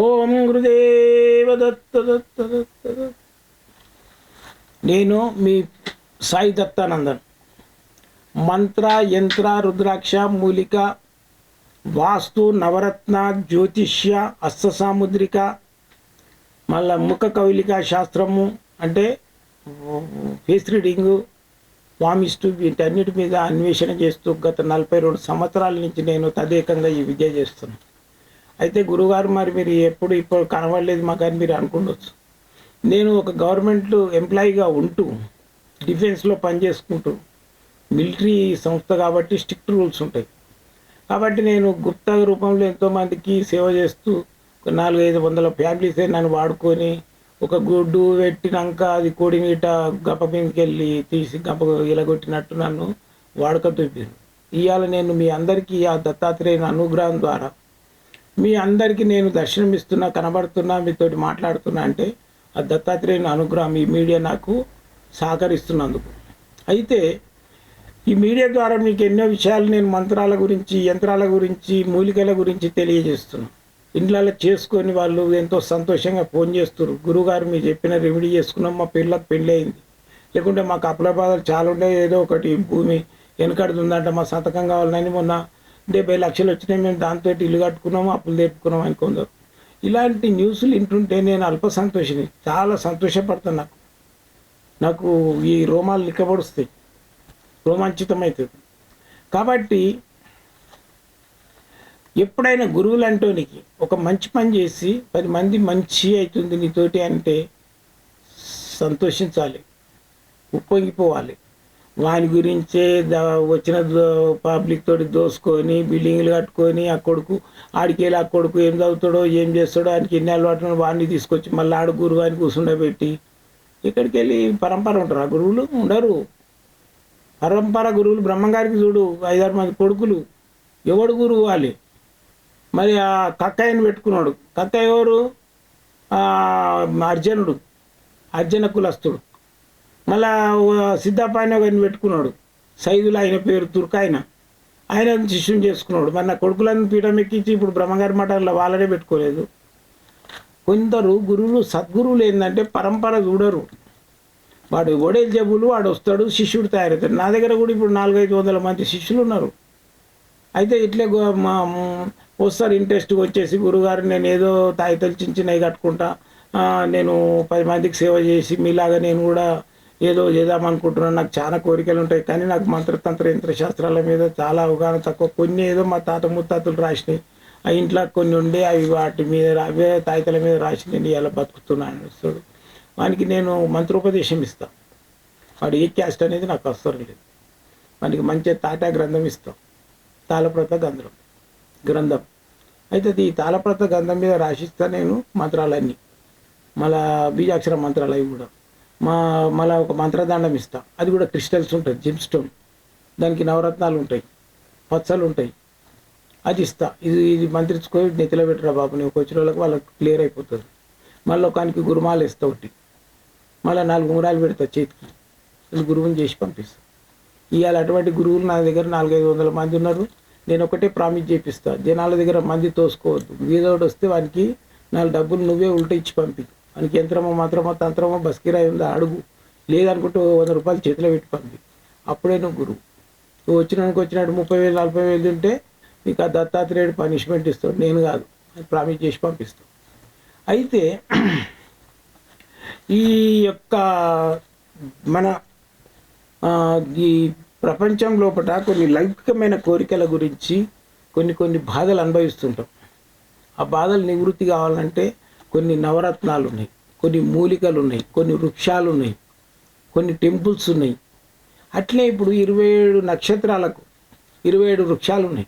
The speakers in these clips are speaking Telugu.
ఓం గురుదేవ దత్త దత్త దత్త నేను మీ సాయి దత్తానందన్. మంత్ర యంత్ర రుద్రాక్ష మూలిక వాస్తు నవరత్న జ్యోతిష్య అస్తసాముద్రిక మళ్ళా ముఖ కౌలిక శాస్త్రము అంటే ఫేస్ రీడింగు వామిస్టు వీటన్నిటి మీద అన్వేషణ చేస్తూ గత నలభై రెండు సంవత్సరాల నుంచి నేను తదేకంగా ఈ విద్య చేస్తున్నాను. అయితే గురుగారు మరి మీరు ఎప్పుడు ఇప్పుడు కనబడలేదు మాకు అని మీరు అనుకుండొచ్చు. నేను ఒక గవర్నమెంట్ ఎంప్లాయీగా ఉంటూ డిఫెన్స్లో పనిచేసుకుంటూ మిలిటరీ సంస్థ కాబట్టి స్ట్రిక్ట్ రూల్స్ ఉంటాయి. కాబట్టి నేను గుప్త రూపంలో ఎంతోమందికి సేవ చేస్తూ ఒక నాలుగు ఐదు వందల ఫ్యామిలీసే నన్ను వాడుకొని ఒక గుడ్డు పెట్టినాక అది కోడినీట ఇట గప్ప మీదకి వెళ్ళి తీసి గప్ప ఇలగొట్టినట్టు నన్ను వాడుక చూపారు ఇవాళ నేను మీ అందరికీ ఆ దత్తాత్రేయుని అనుగ్రహం ద్వారా మీ అందరికీ నేను దర్శనమిస్తున్నా కనబడుతున్నా మీతోటి మాట్లాడుతున్నా అంటే ఆ దత్తాత్రేయుని అనుగ్రహం ఈ మీడియా నాకు సహకరిస్తున్నందుకు. అయితే ఈ మీడియా ద్వారా మీకు ఎన్నో విషయాలు నేను మంత్రాల గురించి యంత్రాల గురించి మూలికల గురించి తెలియజేస్తున్నాను ఇండ్లలో చేసుకొని వాళ్ళు ఎంతో సంతోషంగా ఫోన్ చేస్తారు గురుగారు మీరు చెప్పిన రెమెడీ చేసుకున్నాం మా పిల్లలకు పెళ్ళి అయింది. లేకుంటే మాకు అప్పుల బాధలు చాలా ఉండే ఏదో ఒకటి భూమి వెనకడుతుందంట మా సంతకం కావాలని మొన్న డెబ్బై లక్షలు వచ్చినాయి మేము దాంతో ఇల్లు కట్టుకున్నాము అప్పులు తెప్పుకున్నాము అని కొందరు ఇలాంటి న్యూస్లు వింటుంటే నేను అల్ప సంతోషిని. చాలా సంతోషపడతాను నాకు. నాకు ఈ రోమాలు లిక్కబడుస్తాయి రోమాంచితమవుతుంది కాబట్టి ఎప్పుడైనా గురువులు అంటోనికి ఒక మంచి పని చేసి పది మంది మంచి అవుతుంది నీతోటి అంటే సంతోషించాలి. ఉప్పొంగిపోవాలి వాని గురించే వచ్చిన పబ్లిక్ తోటి దోసుకొని బిల్డింగ్లు కట్టుకొని ఆ కొడుకు ఆడికి వెళ్ళి ఆ కొడుకు ఏం చదువుతాడో ఏం చేస్తాడో ఆయనకి ఎన్ని అలవాటు వాడిని తీసుకొచ్చి మళ్ళీ ఆడు గురువు అని కూర్చుండబెట్టి ఇక్కడికి వెళ్ళి పరంపర ఉంటారు. ఆ గురువులు ఉండరు. పరంపర గురువులు బ్రహ్మంగారికి చూడు ఐదారు మంది కొడుకులు. ఎవడు గురువు వాళ్ళు? మరి ఆ కక్కయ్యని పెట్టుకున్నాడు. కక్క ఎవరు? అర్జునుడు. అర్జున కులస్తుడు. మళ్ళా సిద్ధపాయన ఒకరిని పెట్టుకున్నాడు. సైదులు ఆయన పేరు తుర్క ఆయన. ఆయన శిష్యుని చేసుకున్నాడు. మన కొడుకులను పీఠం ఎక్కించి ఇప్పుడు బ్రహ్మగారి మఠంలో వాళ్ళనే పెట్టుకోలేదు. కొందరు గురువులు సద్గురువులు ఏంటంటే పరంపర చూడరు. వాడు ఒడేలు జబ్బులు వాడు వస్తాడు శిష్యుడు తయారవుతాడు. నా దగ్గర కూడా ఇప్పుడు నాలుగైదు వందల మంది శిష్యులు ఉన్నారు. అయితే ఇట్లే మా వస్తారు ఇంట్రెస్ట్ వచ్చేసి గురుగారు నేను ఏదో తాయి తలిచించినవి కట్టుకుంటా నేను పది మందికి సేవ చేసి మీలాగా నేను కూడా ఏదో చేద్దామనుకుంటున్నాను. నాకు చాలా కోరికలు ఉంటాయి. కానీ నాకు మంత్రతంత్ర యంత్ర శాస్త్రాల మీద చాలా అవగాహన తక్కువ. కొన్ని ఏదో మా తాత ముత్తాతలు రాసినాయి. ఆ ఇంట్లో కొన్ని ఉండే అవి వాటి మీద రా- అవే తాయితల మీద రాసి నేను ఇలా బతుకుతున్నాను. ఇస్తాడు వానికి నేను మంత్రోపదేశం ఇస్తాను వాడు ఏ క్యాస్ట్ అనేది నాకు అవసరం లేదు. వానికి మంచి తాటా గ్రంథం ఇస్తాం. తాళప్రత గంధం. గ్రంథం. అయితే ఈ తాళప్రత గంధం మీద రాసిస్తా నేను మంత్రాలన్నీ. మళ్ళా బీజాక్షర మంత్రాలు అవి కూడా. మా మళ్ళా ఒక మంత్రదండం ఇస్తాం. అది కూడా క్రిస్టల్స్ ఉంటుంది జిమ్ స్టోన్ దానికి నవరత్నాలు ఉంటాయి పచ్చలు ఉంటాయి. అది ఇస్తా. ఇది ఇది మంత్రించుకొని నెత్తిలో పెట్టరా బాబు నువ్వు వచ్చిన వాళ్ళకి వాళ్ళకి క్లియర్ అయిపోతుంది. మళ్ళీ ఒకనికి గురుమాలు ఇస్తా ఒకటి. మళ్ళీ నాలుగు ఉంగరాలు పెడతా చేతికి. వీళ్ళు గురువుని చేసి పంపిస్తా. ఇవాళ అటువంటి గురువులు నా దగ్గర నాలుగైదు వందల మంది ఉన్నారు. నేను ఒకటే ప్రామిస్ చేపిస్తా. జనాల దగ్గర మంది తోసుకోవద్దు. వీధోడు వస్తే వానికి నాలుగు డబ్బులు నువ్వే ఉల్టా ఇచ్చి పంపి మనకి యంత్రమో మంత్రమో తంత్రమో బస్కిరాయి ఉందా అడుగు. లేదనుకుంటూ వంద రూపాయలు చేతిలో పెట్టుకోండి అప్పుడే నువ్వు గురువు. నువ్వు వచ్చినానికి వచ్చినట్టు ముప్పై వేలు నలభై వేలు తింటే నీకు ఆ దత్తాత్రేయుడు పనిష్మెంట్ ఇస్తాడు. నేను కాదు. ప్రామిస్ చేసి పంపిస్తాను. అయితే ఈ యొక్క మన ఈ ప్రపంచం లోపల కొన్ని లౌకికమైన కోరికల గురించి కొన్ని కొన్ని బాధలు అనుభవిస్తుంటాం. ఆ బాధలు నివృత్తి కావాలంటే కొన్ని నవరత్నాలు ఉన్నాయి కొన్ని మూలికలు ఉన్నాయి కొన్ని వృక్షాలు ఉన్నాయి కొన్ని టెంపుల్స్ ఉన్నాయి. అట్లే ఇప్పుడు ఇరవై ఏడు నక్షత్రాలకు ఇరవై ఏడు వృక్షాలు ఉన్నాయి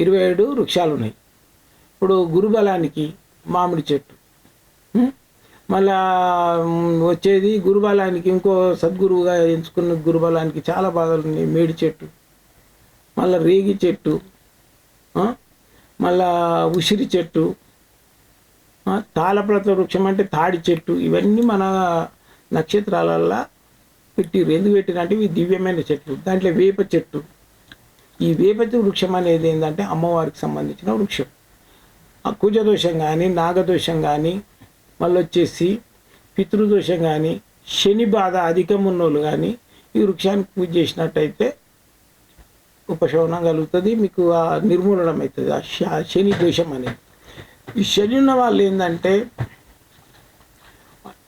ఇరవై ఏడు వృక్షాలు ఉన్నాయి ఇప్పుడు గురుబలానికి మామిడి చెట్టు. మళ్ళా వచ్చేది గురుబలానికి ఇంకో సద్గురువుగా ఎంచుకున్న గురుబలానికి చాలా బాధలు ఉన్నాయి. మేడి చెట్టు. మళ్ళీ రేగి చెట్టు. మళ్ళా ఉసిరి చెట్టు. తాళప్రత వృక్షం అంటే తాడి చెట్టు ఇవన్నీ మన నక్షత్రాలల్లో పెట్టిరు. ఎందుకు పెట్టిరంటే ఇవి దివ్యమైన చెట్లు. దాంట్లో వేప చెట్టు. ఈ వేప వృక్షం అనేది ఏంటంటే అమ్మవారికి సంబంధించిన వృక్షం. ఆ కుజదోషం కానీ నాగదోషం కానీ మళ్ళీ వచ్చేసి పితృదోషం కానీ శని బాధ అధికం ఉన్నోళ్ళు కానీ ఈ వృక్షానికి పూజ చేసినట్టయితే ఉపశమనం కలుగుతుంది మీకు ఆ నిర్మూలనం అవుతుంది ఆ శ- శని దోషం అనేది. ఈ శని ఉన్న వాళ్ళు ఏంటంటే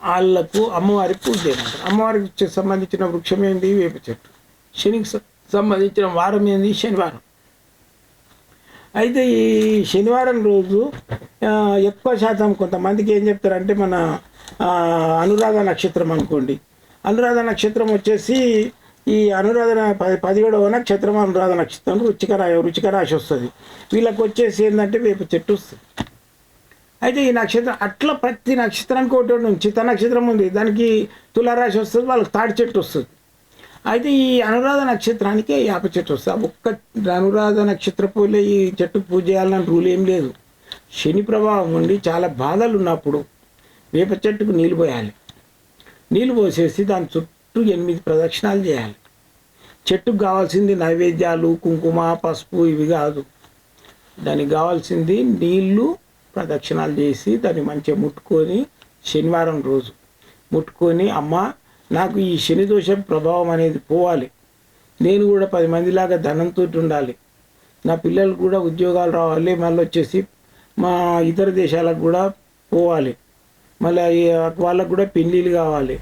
వాళ్ళకు అమ్మవారికి పూజ చేయమంటారు. అమ్మవారికి సంబంధించిన వృక్షం ఏంటి వేప చెట్టు. శనికి సంబంధించిన వారం ఏంది? శనివారం. అయితే ఈ శనివారం రోజు ఎక్కువ శాతం కొంతమందికి ఏం చెప్తారంటే మన అనురాధ నక్షత్రం అనుకోండి. అనురాధ నక్షత్రం వచ్చేసి ఈ అనురాధ పది పదిహేడవ నక్షత్రం అనురాధ నక్షత్రం రుచికర రుచికరాశి వస్తుంది. వీళ్ళకి వచ్చేసి ఏంటంటే వేప చెట్టు వస్తుంది. అయితే ఈ నక్షత్రం అట్లా ప్రతి నక్షత్రానికి ఒకటి ఉంటుంది చిత్త నక్షత్రం ఉంది. దానికి తులారాశి వస్తుంది వాళ్ళకి తాడి చెట్టు వస్తుంది. అయితే ఈ అనురాధ నక్షత్రానికి యాప చెట్టు వస్తుంది. ఒక్క అనురాధ నక్షత్ర పూలే ఈ చెట్టు పూజ చేయాలని రూల్ ఏం లేదు. శని ప్రభావం ఉండి చాలా బాధలు ఉన్నప్పుడు వేప చెట్టుకు నీళ్ళు పోయాలి. నీళ్ళు పోసేసి దాని చుట్టూ ఎనిమిది ప్రదక్షిణాలు చేయాలి. చెట్టుకు కావాల్సింది నైవేద్యాలు కుంకుమ పసుపు ఇవి కాదు. దానికి కావాల్సింది నీళ్ళు ప్రదక్షిణాలు చేసి దాన్ని మంచిగా ముట్టుకొని శనివారం రోజు ముట్టుకొని అమ్మ నాకు ఈ శని దోషం ప్రభావం అనేది పోవాలి. నేను కూడా పది మందిలాగా ధనంతో ఉండాలి. నా పిల్లలు కూడా ఉద్యోగాలు రావాలి. మళ్ళీ వచ్చేసి మా ఇతర దేశాలకు కూడా పోవాలి. మళ్ళీ వాళ్ళకు కూడా పెళ్ళిళ్ళు కావాలి.